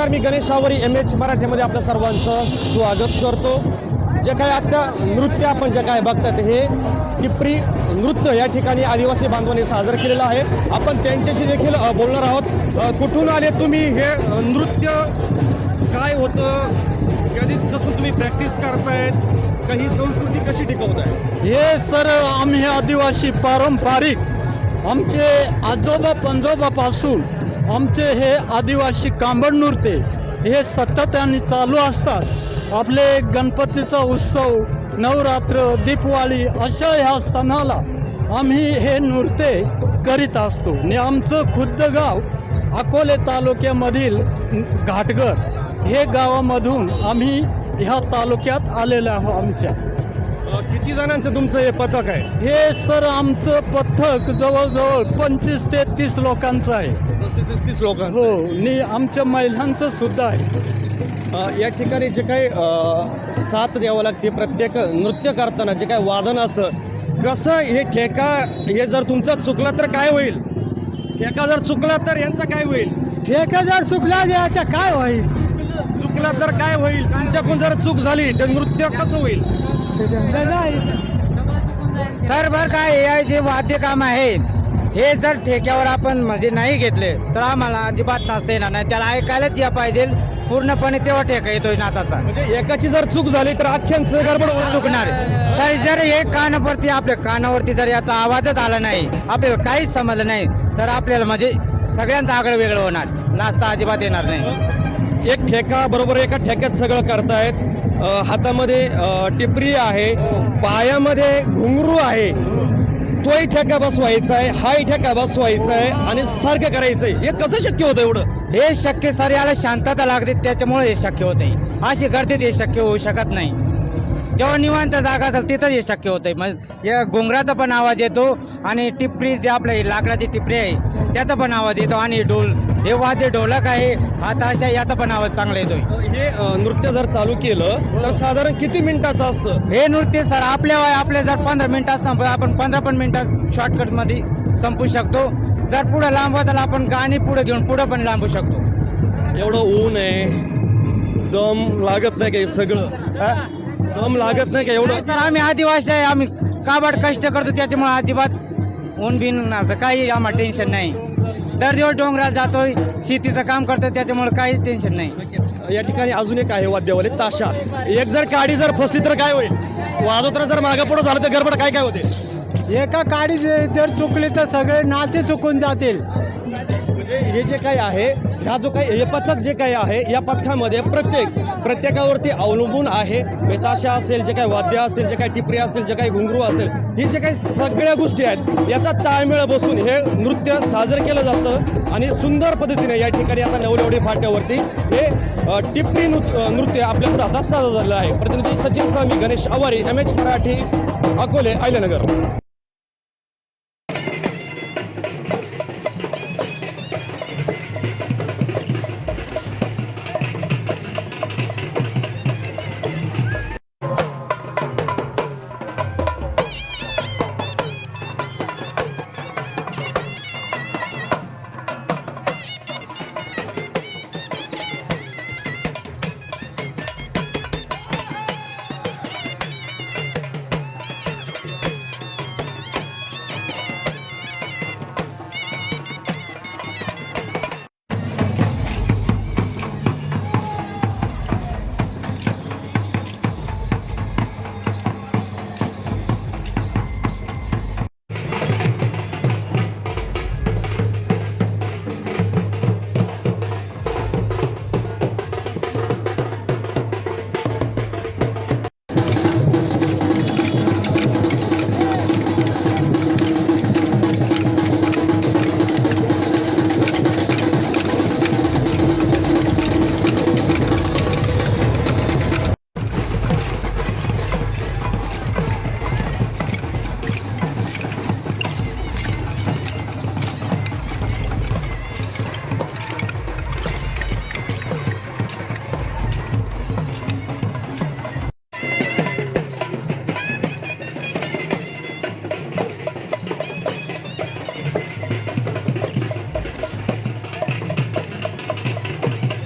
नमस्कार मी गणेश सावरी M H मराठीमध्ये आपल्या सर्वांचं स्वागत करतो. जे काय आता नृत्य आपण जे काय बघतात हे टिपरी नृत्य या ठिकाणी आदिवासी बांधवांनी साजरं केलेलं आहे. आपण त्यांच्याशी देखील बोलणार आहोत. कुठून आले तुम्ही? हे नृत्य काय होतं? कधीपासून तुम्ही प्रॅक्टिस करतायत? काही संस्कृती कशी टिकवताय हे सर आम्ही आदिवासी पारंपरिक. आमचे आजोबा पंजोबापासून आमचे हे आदिवासी कांबड नृत्य हे सतत आणि चालू असतात. आपले गणपतीचा उत्सव नवरात्र दीपवाळी अशा ह्या सणाला आम्ही हे नृत्य करीत असतो. आणि आमचं खुद्द गाव अकोले तालुक्यामधील घाटगर हे गावामधून आम्ही ह्या तालुक्यात आलेलो आहोत आमच्या. किती जणांचं तुमचं हे पथक आहे? हे सर आमचं पथक जवळजवळ पंचवीस ते तीस लोकांचं आहे. तीस लोकांचं हो आणि आमच्या महिलांचं सुद्धा आहे. या ठिकाणी जे काही साथ द्यावं लागते प्रत्येक नृत्य करताना जे काही वादन असतं कसं हे ठेका हे जर तुमचं चुकलं तर काय होईल? ठेका जर चुकला तर यांचं काय होईल? ठेका जर चुकला याच्या काय होईल? चुकला तर काय होईल? तुमच्याकडून जर चूक झाली तर नृत्य कसं होईल? सर बर काय हे जे वाद्य काम आहे. हे जर ठेक्यावर आपण म्हणजे नाही घेतले तर आम्हाला अजिबात नाचता येणार नाही. त्याला ऐकायलाच या पाहिजे. पूर्णपणे तेव्हा ठेका येतोय नाचाचा म्हणजे एकाची जर चूक झाली तर अख्ख्यांचं गडबड होईल. चुकणार सर जर हे कानावरती आपल्या कानावरती जर याचा आवाजच आला नाही आपल्याला काहीच समजलं नाही तर आपल्याला म्हणजे सगळ्यांचं आगळं वेगळं होणार. नाचता अजिबात येणार नाही. एक ठेका बरोबर एका ठेक्यात सगळं करतायत. हातामध्ये टिपरी आहे पायामध्ये घुंगरू आहे. तोही ठेका व्हायचा आहे हाही ठेका व्हायचा आहे आणि सारखं करायचं आहे. हे कसं शक्य होतं एवढं? हे शक्य सर याला शांतता लागते त्याच्यामुळे हे शक्य होत आहे अशी गर्दीत हे शक्य होऊ शकत नाही. जेव्हा निवांत जागा असेल तिथं हे शक्य होतं आहे मग या घोंगराचा पण आवाज येतो आणि टिपरी जे आपलं लाकडाची टिपरी आहे त्याचा पण आवाज येतो आणि ढोल हे वाद्य ढोलक आहे. आता अशा याचा पण आवाज चांगला येतोय हे अ, नृत्य जर चालू केलं तर साधारण किती मिनिटाचं असतं? हे नृत्य सर आपल्या आपल्या जर पंधरा मिनिटात संप आपण पंधरा पण मिनिटात शॉर्टकटमध्ये संपू शकतो. जर पुढे लांब तर आपण गाणी पुढे घेऊन पुढे पण लांबू शकतो. एवढं ऊन आहे. दम लागत नाही का हे सगळं? हा? दम लागत नाही का एवढं? सर आम्ही आदिवासी आहे. आम्ही काबाड कष्ट करतो त्याच्यामुळे अजिबात ऊन बिन असं काही आम्हाला टेन्शन नाही. दर दिवस डोंगरात जातोय शेतीचं काम करतो त्याच्यामुळे काहीच टेन्शन नाही. या ठिकाणी अजून एक आहे वाद्यवाले ताशा. एक जर काडी जर फसली तर काय होईल? वाजवताना जर मागं पुढं झालं तर गडबड काय काय होते? एका काडी जर चुकली तर सगळे नाचे चुकून जातील. म्हणजे हे जे काही आहे ह्या जो काही हे पथक जे काही आहे या पथकामध्ये प्रत्येक प्रत्येकावरती अवलंबून आहे. बेताशा असेल जे काही वाद्य असेल जे काही टिपरी असेल जे काही घुंगरू असेल ही जे काही सगळ्या गोष्टी आहेत याचा ताळमेळ बसून हे नृत्य साजरं केलं जातं आणि सुंदर पद्धतीने या ठिकाणी आता नवलेवडी फाट्यावरती हे टिपरी नृत्य नृत्य आपल्याकडे आता साजरं झालेलं आहे. प्रतिनिधी सचिन स्वामी गणेश आवारी एम एच मराठी अकोले अहिल्यानगर.